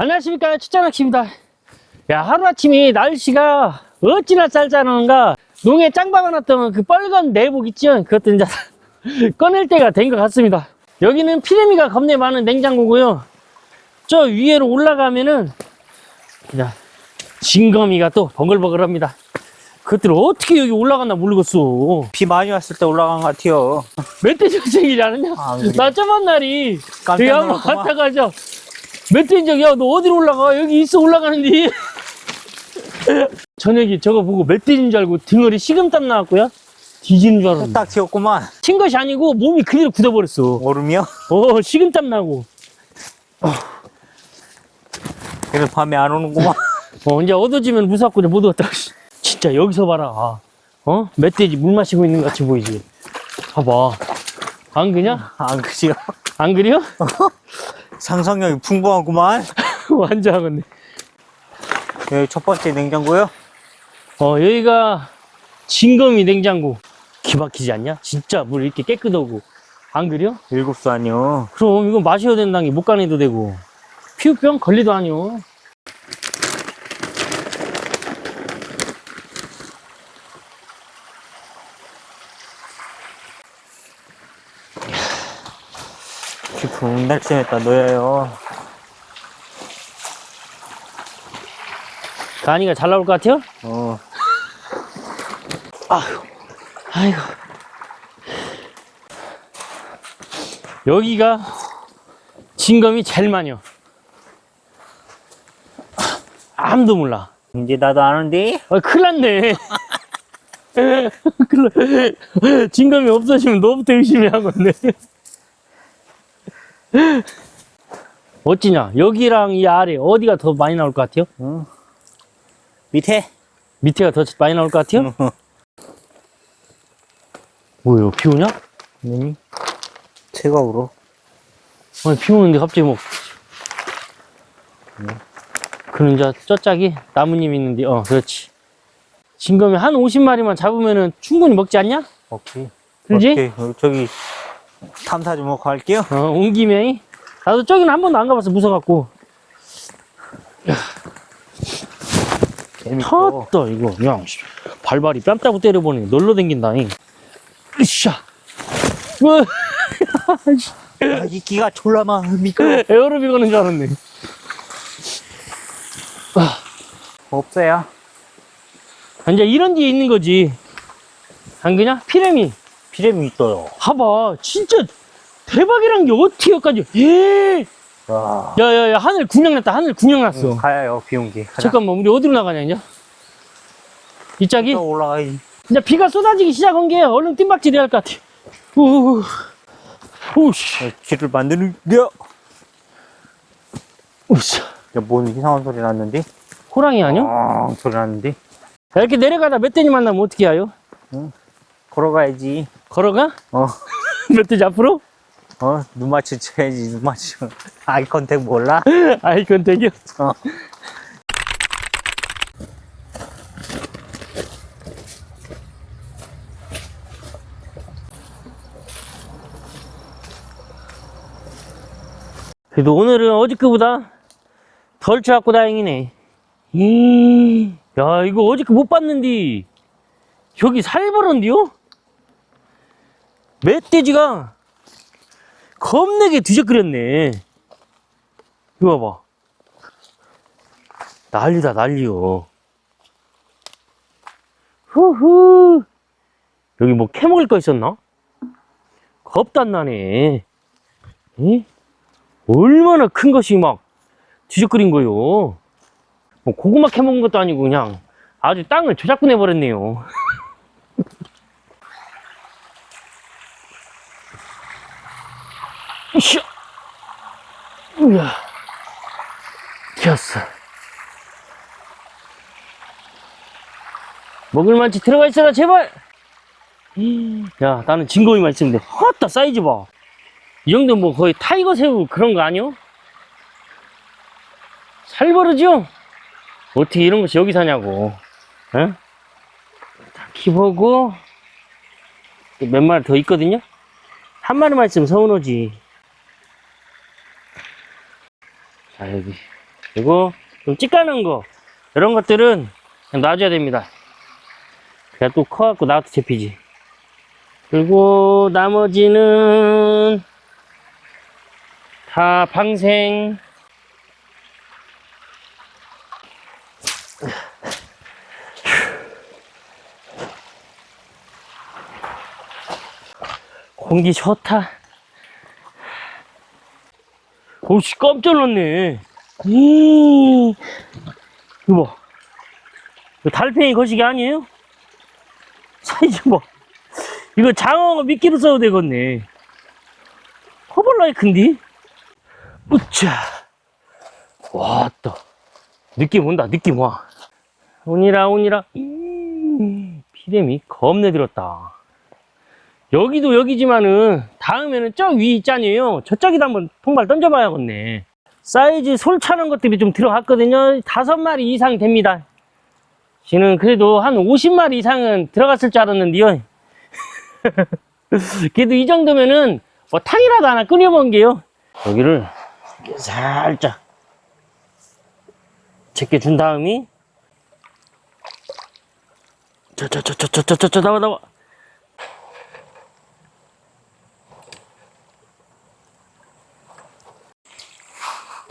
안녕하십니까 추천학씨입니다 야 하루아침에 날씨가 어찌나 쌀쌀한가 농에 짱 박아놨던 그 빨간 내복 있죠 그것도 이제 꺼낼 때가 된 것 같습니다 여기는 피레미가 겁내 많은 냉장고고요 저 위에로 올라가면은 그냥 진거미가 또 버글버글합니다 그것들 어떻게 여기 올라갔나 모르겠어 비 많이 왔을 때 올라간 것 같아요. 멧돼지 않았냐? 아. 나 저번 날이 깜짝 놀랐구만. 갔다가 저 멧돼지 저기 야너 어디로 올라가? 여기 있어 올라가는데 저녁에 저거 보고 멧돼지인 줄 알고 등어리 식은땀 나왔고요 뒤지는 줄 알았는데 딱 튀었구만. 튄 것이 아니고 몸이 그대로 굳어버렸어 얼음이요? 어 식은땀 나고 그래서 밤에 안 오는구만. 어 이제 무섭고 이제 못 얻었다 진짜 여기서 봐라 어? 멧돼지 물 마시고 있는 것 같이 보이지 봐봐 안 그냐? 안 그지요? 안 그려? 상상력이 풍부하구만. 완전 하겠네 여기 첫 번째 냉장고요. 어, 여기가 진검이 냉장고. 기막히지 않냐? 진짜 물 이렇게 깨끗하고. 안 그려? 일곱 수 아니요. 그럼 이거 마셔야 된다는 게 못 가내도 되고. 피부병 걸리도 아니요. 깊은 날씨에다 넣어요. 가니가 잘 나올 것 같아요? 어. 아휴, 아이고. 여기가 진검이 제일 많이요. 아무도 몰라. 이제 나도 아는데. 아, 큰일 났네. 큰일 났- 진검이 없어지면 너부터 의심이 하겠네. 어찌냐? 여기랑 이 아래 어디가 더 많이 나올 것 같아요? 응. 밑에. 밑에가 더 많이 나올 것 같아요? 응. 뭐예요? 비 오냐? 응. 체각으로. 아니, 비 오는데 갑자기 뭐. 그는 이제 쩌짝이 나뭇잎 있는데, 어, 그렇지. 진검이 한 50마리만 잡으면은 충분히 먹지 않냐? 오케이. 그지? 오케이. 어, 저기 탐사 좀 하고 갈게요. 어, 온 김에. 나도 저기는 한 번도 안 가봤어, 무서갖고. 재밌고. 탔다, 이거. 그냥, 씨, 발발이 뺨따고 때려보니 놀러 댕긴다잉. 으쌰. 으, 아, 이 기가 졸라 많 미끄러. 에어로빅 하는 줄 알았네. 없어요. 이제 이런 뒤에 있는 거지. 안 그냐? 피레미. 피렘이 있어요. 봐봐. 진짜 대박이란 게 어떻게 여기까지. 예. 와. 야, 야, 야, 하늘 군영 났다. 하늘 군영 났어. 가야요, 비용기. 잠깐만, 우리 어디로 나가냐, 이제? 이 짝이? 또 올라가야지. 이제 비가 쏟아지기 시작한 게 얼른 뜀박질이 할 것 같아. 우, 우씨, 어, 길을 만드는, 야! 우씨. 야, 뭔 이상한 소리 났는데? 호랑이 아니야? 아, 소리 났는데? 자, 이렇게 내려가다 멧돼지 만나면 어떻게 해요? 걸어가야지. 걸어가? 어, 멧돼지 앞으로? 어, 눈 맞춰줘야지, 눈 맞춰. 아이 컨택 몰라? 아이, 되게. 어. 그래도 오늘은 어저께보다 덜 쳐갖고 다행이네. 이, 야, 이거 어저께 못 봤는데, 여기 살벌한데요? 멧돼지가 겁나게 뒤적거렸네. 이거 봐봐. 난리다, 난리요. 후후. 여기 뭐 캐먹을 거 있었나? 겁도 안 나네. 에? 얼마나 큰 것이 막 뒤적거린 거요. 뭐 고구마 캐먹은 것도 아니고 그냥 아주 땅을 조작분해 버렸네요. 이샤. 우야. 튀었어. 먹을 만치 들어가 있어라 제발. 야 나는 있으면 돼. 헛다 사이즈 봐. 이 정도 뭐 거의 타이거 새우 그런 거 아니요? 살벌하죠? 어떻게 이런 것이 여기 사냐고. 어? 키 보고 몇 마리 더 있거든요? 한 마리만 있으면 서운하지. 자, 여기. 그리고 좀 찌까는 거 이런 것들은 그냥 놔줘야 됩니다. 그냥 또 커갖고 나도 잡히지. 그리고 나머지는 다 방생. 공기 좋다. 오씨 깜짝 놀랐네. 이 이거 봐. 달팽이 거시기 아니에요? 사이즈 봐. 이거 장어 미끼로 써도 되겠네. 허벌나게 큰디? 으차. 왔다. 느낌 온다, 느낌 와. 오니라, 오니라. 음, 피렘이 겁내 들었다. 여기도 여기지만은 다음에는 저 위 있잖아요. 저쪽에도 한번 통발 던져봐야겠네. 사이즈 솔 차는 것들이 좀 들어갔거든요. 다섯 마리 이상 됩니다. 지는 그래도 한 50마리 이상은 들어갔을 줄 알았는데요. 그래도 이 정도면은 뭐 탕이라도 하나 끓여 먹은 게요. 여기를 살짝 제껴준 다음에 저저저저저저저 나와 나와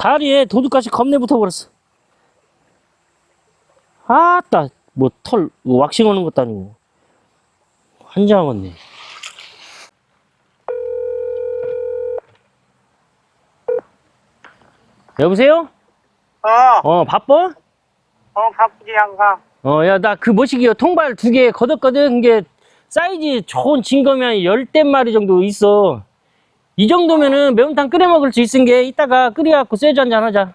다리에 도둑같이 겁내 붙어버렸어. 아따, 뭐 털, 왁싱 하는 것도 아니고. 환장하겠네. 여보세요? 어, 어, 바빠? 어, 바쁘지, 항상. 어, 야, 나 그 뭐시기요? 통발 두 개 걷었거든? 이게 사이즈 좋은 진검이 한 열댓 마리 정도 있어. 이 정도면은 매운탕 끓여 먹을 수 있은 게 이따가 끓여갖고 쇠주 한잔 하자.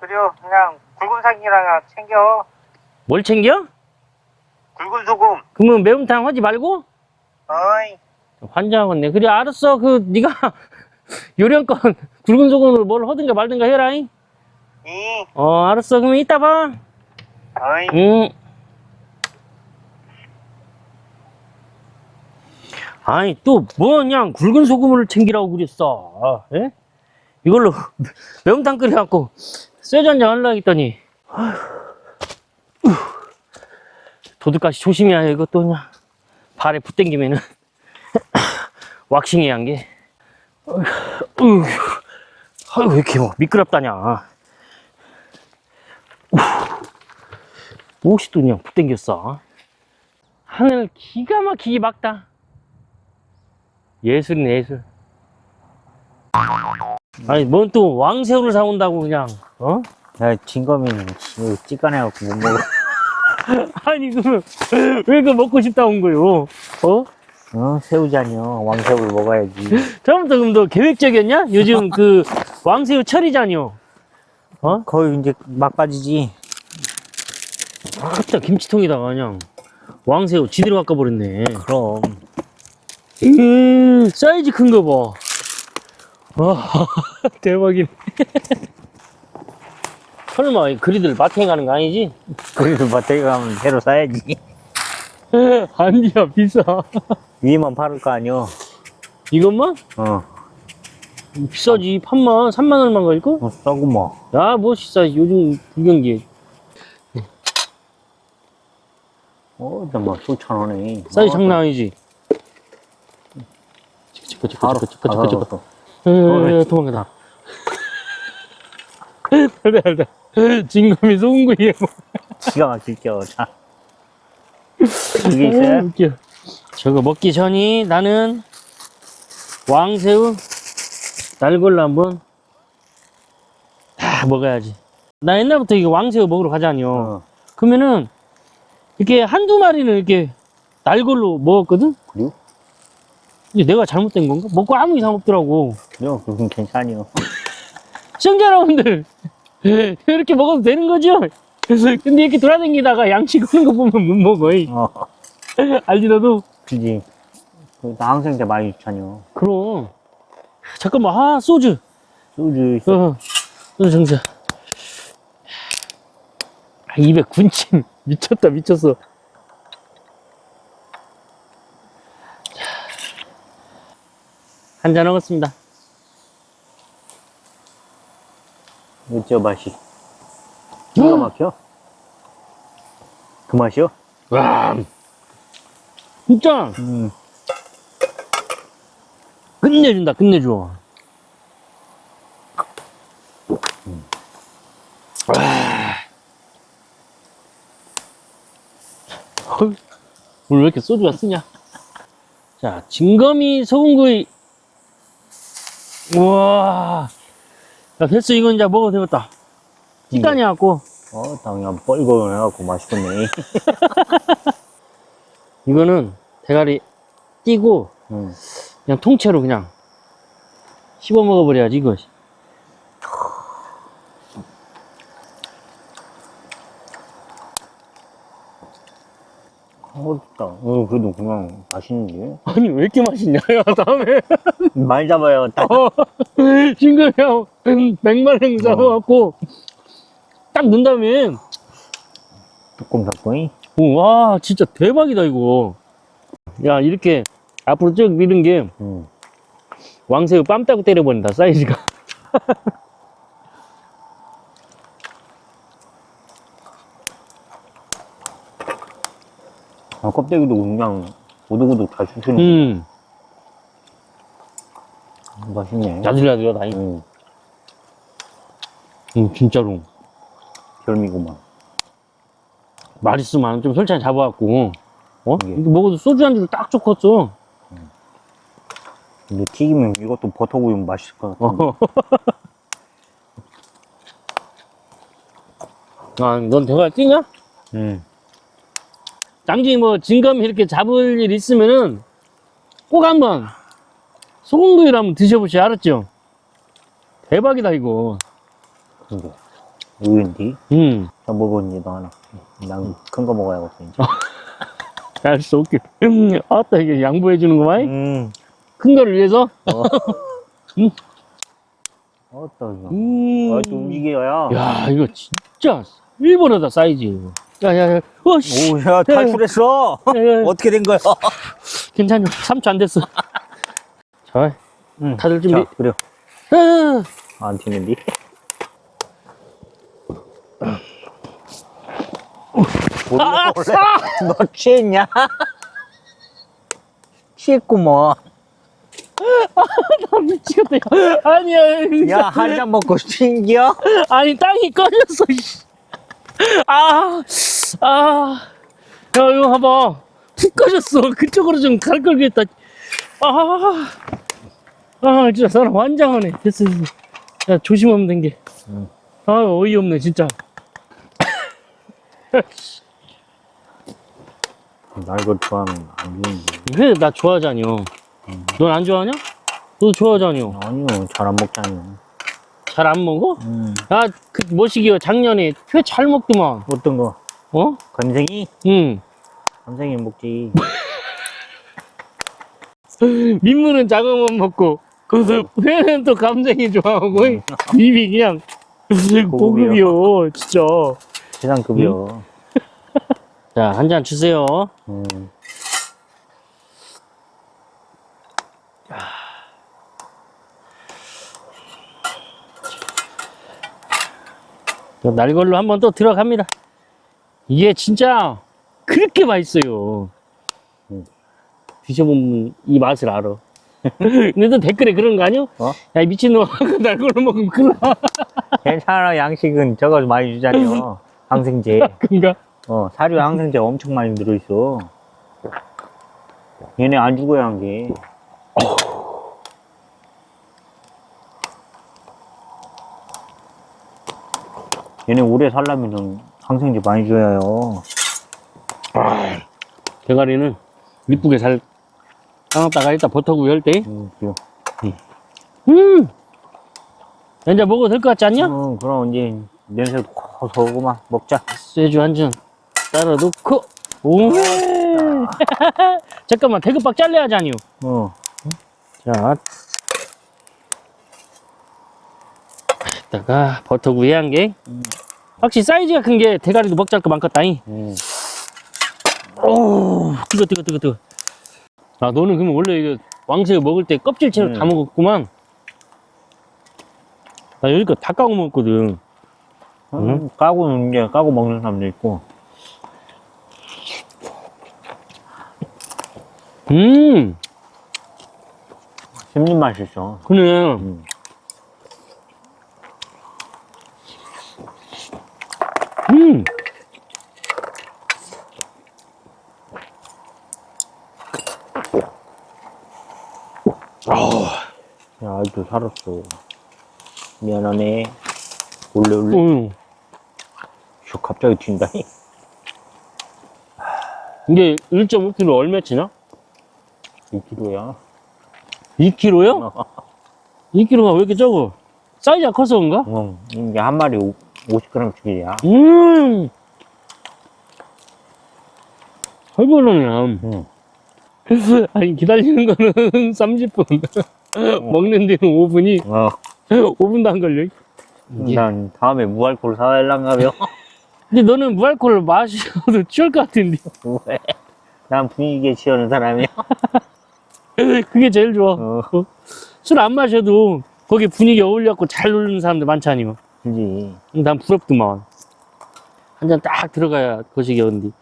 그래요, 그냥 굵은 상이랑 챙겨. 뭘 챙겨? 굵은 소금. 그러면 매운탕 하지 말고? 어이, 환장하겠네. 그래, 알았어. 그, 네가 요령껏 굵은 소금으로 뭘 하든가 말든가 해라잉. 이, 어, 알았어. 그러면 이따 봐. 어이. 응. 아니, 또, 뭐냐, 굵은 소금을 챙기라고 그랬어. 예? 이걸로 매운탕 끓여갖고 한잔 하려고 했더니, 도둑같이 조심해야 해, 이것도 그냥. 발에 붙 땡기면은, 왁싱해야 한 게. 어휴, 어휴, 아유, 왜 이렇게 뭐 미끄럽다냐. 무엇이 또 그냥 붙땡겼어. 하늘 기가 막히게 막다. 예술이네, 예술. 아니, 뭔 또 왕새우를 사온다고 그냥, 어? 야, 진검이는 이거 찌까내갖고 못 먹어. 아니, 그러면 왜 그거 먹고 싶다 온 거요? 어? 어, 새우잖여. 왕새우를 먹어야지. 처음부터 그럼 너 계획적이었냐? 요즘 그 왕새우 철이잖여. 어? 거의 이제 막바지지. 아따, 김치통에다가 그냥 왕새우 지대로 바꿔버렸네. 그럼. 음, 사이즈 큰 거 봐. 와, 대박이네. 설마 이 그리들 마트에 가는 거 아니지? 그래도 마트에 가면 새로 사야지. 아니야, 비싸. 위에만 파를 거 아니여. 이것만? 어. 비싸지. 판만 3만 원만 걸고? 어, 뭐. 야, 뭐 비싸. 요즘 불경기에. 어, 정말 좋천 원에. 사이즈 장난 아니지? 치크, 치크, 바로, 치크, 치크, 치크. 바로. 에, 도망가다. 알다, 알다. 진검이 송구이에 뭐. 기가 막힐겨. 자. 이게 있어요? 웃겨. 저거 먹기 전이 나는 왕새우 날골로 한번 다 먹어야지. 나 옛날부터 이거 왕새우 먹으러 가자니요. 어. 그러면은 이렇게 한두 마리는 이렇게 날골로 먹었거든? 그래요? 이게 내가 잘못된 건가? 먹고 아무 이상 없더라고. 그래요? 그건 괜찮이요. 시청자 여러분들 이렇게 먹어도 되는 거죠? 근데 이렇게 돌아다니다가 양치 거는 거 보면 못 먹어. 이. 어. 알지 너도? 그지. 그, 나 항상 때 많이 좋잖여. 그럼. 잠깐만, 아, 소주. 소주 있어. 어, 소주 정자. 아, 입에 군침. 미쳤다, 미쳤어. 한잔 하겠습니다. 어쩌 맛이. 기가 막혀? 그 맛이요? 와, 진짜 음. 끝내준다, 끝내줘. 와. 어이, 오늘 왜 이렇게 소주가 쓰냐? 자, 진검이 소금구이. 우와. 야, 됐어. 이건 이제 먹어도 되겠다. 시간이 갖고. 어, 당연 뻘건해갖고 맛있겠네. 이거는 대가리 띄고 음. 그냥 통째로 그냥 씹어 먹어버려야지 이거 어, 좋다. 어, 그래도 그냥 맛있는데? 아니 왜 이렇게 맛있냐 야 다음에 말 잡아요. 딱. 어, 지금 그냥 백마랭 잡아갖고 딱 넣은 다음에 조금 오, 와 진짜 대박이다 이거 야 이렇게 앞으로 쭉 미는 게 음. 왕새우 뺨 따고 때려버린다 사이즈가 아, 껍데기도 그냥 오독오독 잘 씹히는 음 맛있네. 야들야들하다 이. 음, 음 진짜로 별미구만. 맛있으면 좀 설탕 잡아갖고 어? 예. 이거 먹어도 소주 안주로 딱 좋겠어 근데 튀기면 이것도 버터구이 맛있을 것 같아. 어. 아, 넌 대화 뛰냐? 음. 장지 뭐 진검 이렇게 잡을 일 있으면은 꼭 한번 소금구이를 한번 드셔보시 알았죠? 대박이다 이거. 근데 의외인데? 음, 다 먹었니 너 하나? 난 큰 거 먹어야겠어 이제. 알았어, 오케이. 아따 이게 양보해 주는구만. 음. 큰 거를 위해서. 어. 음. 어따 이거. 음. 아, 좀 움직여야. 야, 이거 진짜 일본어다 사이즈. 이거. 야, 야, 야, 어, 씨. 오야 탈출했어. 야, 야, 야. 어떻게 된 거야? 괜찮요. 3초 안 됐어. 자, 응. 다들 준비. 자, 그래. 아, 안 튀는디? 아, 원래 너 취했냐? 취했구먼. 나 미치겠다. 야. 아니야. 야, 한 잔 먹고 튕겨? 아니, 땅이 꺼졌어. 씨. 아, 아. 야, 이거 봐봐. 푹 꺼졌어. 그쪽으로 좀 갈 걸 그랬다. 아, 아, 진짜 사람 환장하네. 됐어, 됐어. 야, 조심하면 된 게. 응. 아, 어이없네, 진짜. 나 이거 좋아하면 안 되는데. 왜 나 좋아하자니요? 넌안 좋아하냐? 너도 좋아하자니요? 아니요, 잘 안 먹잖아요. 잘 안 먹어? 음. 야, 그, 뭐시기요? 작년에 회 잘 먹더만. 어떤 거? 어? 건생이? 응. 건생이 먹지. 민물은 작으면 먹고, 그 회는 또 감정이 좋아하고, 입이 그냥 고급이요, 진짜. 세상급이요. 자, 한 잔 주세요. 음. 날 걸로 한번또 들어갑니다. 이게 진짜 그렇게 맛있어요. 음. 드셔보면 이 맛을 알아. 근데 또 댓글에 그런 거 아니요? 어? 야, 이 미친놈아, 날 걸로 먹으면 큰일 나. 괜찮아, 양식은 저거 많이 주잖아요. 항생제. 그런가? 어, 사료 항생제 엄청 많이 들어있어. 얘네 안 죽어야 한 게. 얘네 오래 살려면 항생제 많이 줘야요. 대가리는 이쁘게 잘 삶았다가 일단 버터구이 할 때. 음, 그래요. 음! 이제 먹어도 될 것 같지 않냐? 어, 그럼 이제 냄새 고소하고만 먹자. 쇠주 한 잔 따라 놓고. 오! 잠깐만, 대급박 잘라야지 아니요. 어, 자. 다가 버터 구이 한 개. 확실히 사이즈가 큰 게 대가리도 먹잘 거 많겠다잉. 음. 오, 뜨거, 뜨거, 뜨거, 뜨거. 아, 너는 그러면 원래 이거 왕새우 먹을 때 껍질채로 음. 다 먹었구만. 나 여기까지 다 까고 먹었거든. 음, 까고 이제 까고 먹는 사람도 있고. 음, 씹는 맛이 있어. 그네. 음. 음. 야, 아직도 살았어. 미안하네. 올래, 올래. 음. 슉, 갑자기 튄다. 이게 1.5kg 얼마 치나? 2kg야. 2kg요? 2kg가 왜 이렇게 적어? 사이즈가 커서 그런가? 응, 이게 한 마리 50g씩이야. 음. 해보려냐. 응. 아니, 기다리는 거는 30분. 먹는 데는 5분이, 어, 5분도 안 걸려. 예. 난 다음에 무알콜 사달란가며. 근데 너는 무알콜을 마셔도 취할 것 같은데. 왜? 난 분위기에 취하는 사람이야. 그게 제일 좋아. 어, 술 안 마셔도 거기 분위기 어울려갖고 잘 놀는 사람들 많잖아요. 그지. 난 부럽더만. 한 잔 딱 들어가야 거시기 언디.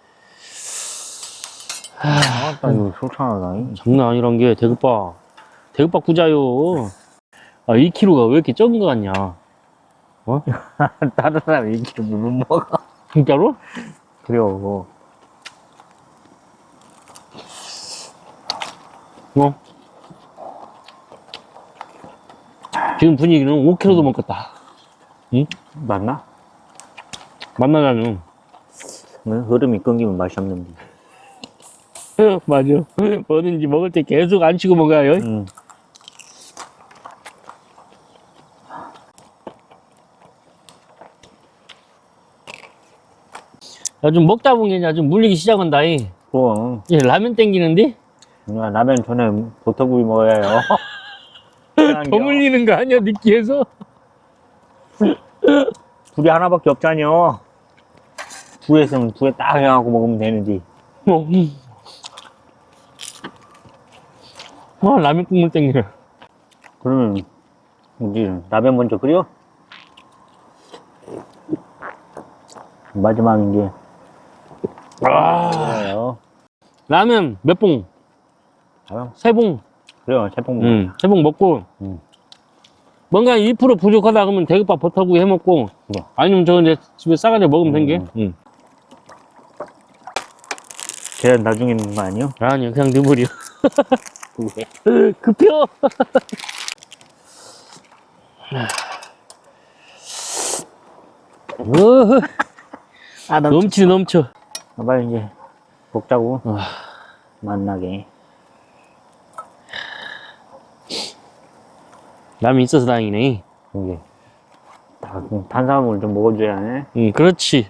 아, 나 이거 속상하다. 장난 아니란 게 대급박. 대급박 구자요. 아, 2kg가 왜 이렇게 적은 거 같냐. 다른 사람 2kg 못 먹어. 진짜로? 그래요. 어? 지금 분위기는 5kg도 먹겠다. 맞나? 만나자는. 뭐, 흐름이 끊기면 맛이 없는데. 맞아. 뭐든지 먹을 때 계속 안 치고 먹어요. 응. 야, 좀 먹다 보니 이제 좀 물리기 시작한다. 이. 그럼, 예, 라면 땡기는데? 야, 라면 전에 버터구이 먹어야 해요. 더 물리는 거 아니야, 느끼해서? 둘이 하나밖에 없잖여. 두에 있으면 두에 딱 해갖고 먹으면 되는데. 뭐, 음. 와, 라면 국물 땡기네. 그러면, 우리 라면 먼저 끓여? 마지막인 게. 아, 그래요. 라면 몇 봉? 라면? 세 봉. 그래요, 세봉 먹어. 응, 세봉 먹고. 음. 뭔가 2% 부족하다 그러면 대급밥 버터구이 해 먹고. 그래. 아니면 저 이제 집에 싸가지고 먹으면 된 게. 음. 응. 계란 나중에 있는 거 아니요? 아니요, 그냥 넣어버려. 왜? 급혀. 아, 나 넘치 넘쳐. 빨리 이제 먹자고. 아. 만나게. 라면 있어서 다행이네. 이게. 다, 탄수화물 좀 먹어줘야 해. 응, 그렇지.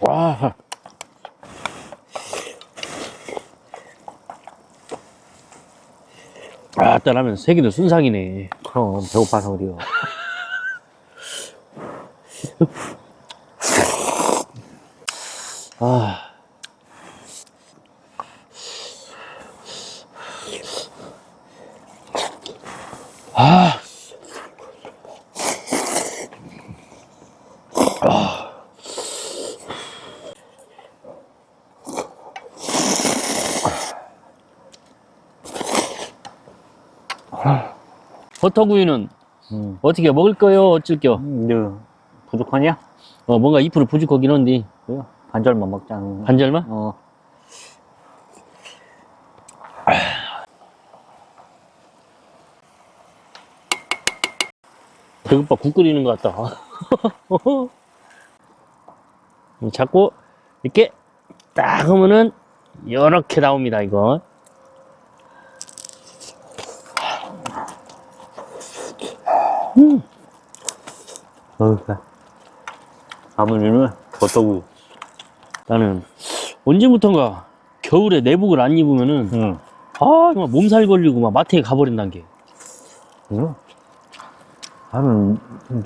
와. 아, 따라면 세기도 순삭이네. 그럼, 배고파서 그래요. 아. 아. 버터구이는 음. 어떻게 먹을 거요? 어쩔 겨? 근데, 부족하냐? 어, 뭔가 2% 부족하긴 한데. 그래요. 반절만 먹자. 반절만? 어. 배고파 국 끓이는 것 같다. 자꾸 이렇게 딱 하면은 이렇게 나옵니다, 이거. 어우, 아버지는 버터구이. 나는 언제부턴가 겨울에 내복을 안 입으면은 응. 아 정말 몸살 걸리고 막 마트에 가버린다는 게. 응. 나는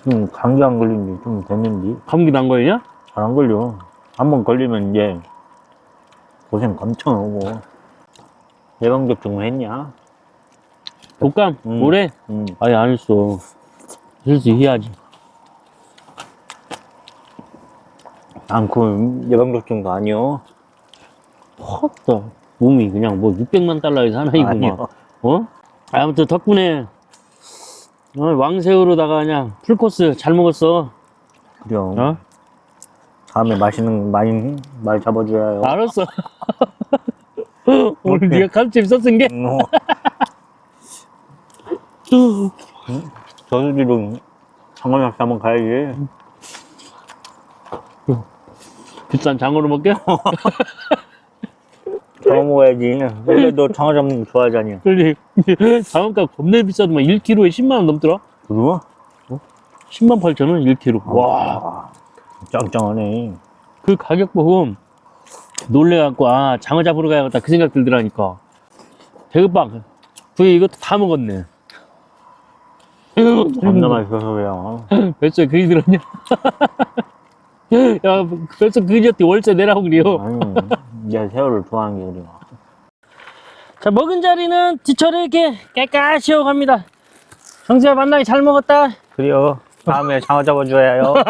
지금 감기 안 걸린 지 좀 됐는데 감기 난 거냐? 잘 안 걸려. 한 번 걸리면 이제 고생 엄청 하고 예방접종을 했냐? 독감? 음. 올해? 응. 아니, 안 했어. 슬슬 해야지. 난그 예방접종도 아니요. 헛다. 몸이 그냥 뭐 600만 달러의 사나이구만. 아니요. 어? 아무튼 덕분에 어, 왕새우로다가 그냥 풀코스 잘 먹었어. 그럼 어? 다음에 맛있는 거 많이 많이 잡아줘야요. 알았어. 오늘 어때? 네가 감점 썼은 게 어. 저수지로 장어낚시 한번 가야지. 비싼 장어로 먹게? 장어 먹어야지. 원래 너 장어 잡는 거 좋아하잖니. 그래. 장어값 겁나 비싸더만 1kg에 10만 원 넘더라. 그리고 10만 8천 원 1kg. 와. 와, 짱짱하네. 그 가격 보고 놀래갖고 아 장어 잡으러 가야겠다 그 생각 들더라니까. 대급박. 그게 이것도 다 먹었네. 겁나 맛있어서 그래요. 벌써 그게 들었냐? 야, 벌써 그저때 월세 내라고 그래요. 아니, 내가 새우를 좋아하는 게 그래요. 자, 먹은 자리는 뒤처리 이렇게 깨끗이 하고 갑니다. 형제야, 만나게 잘 먹었다. 그래요. 다음에 장어 잡아줘야요.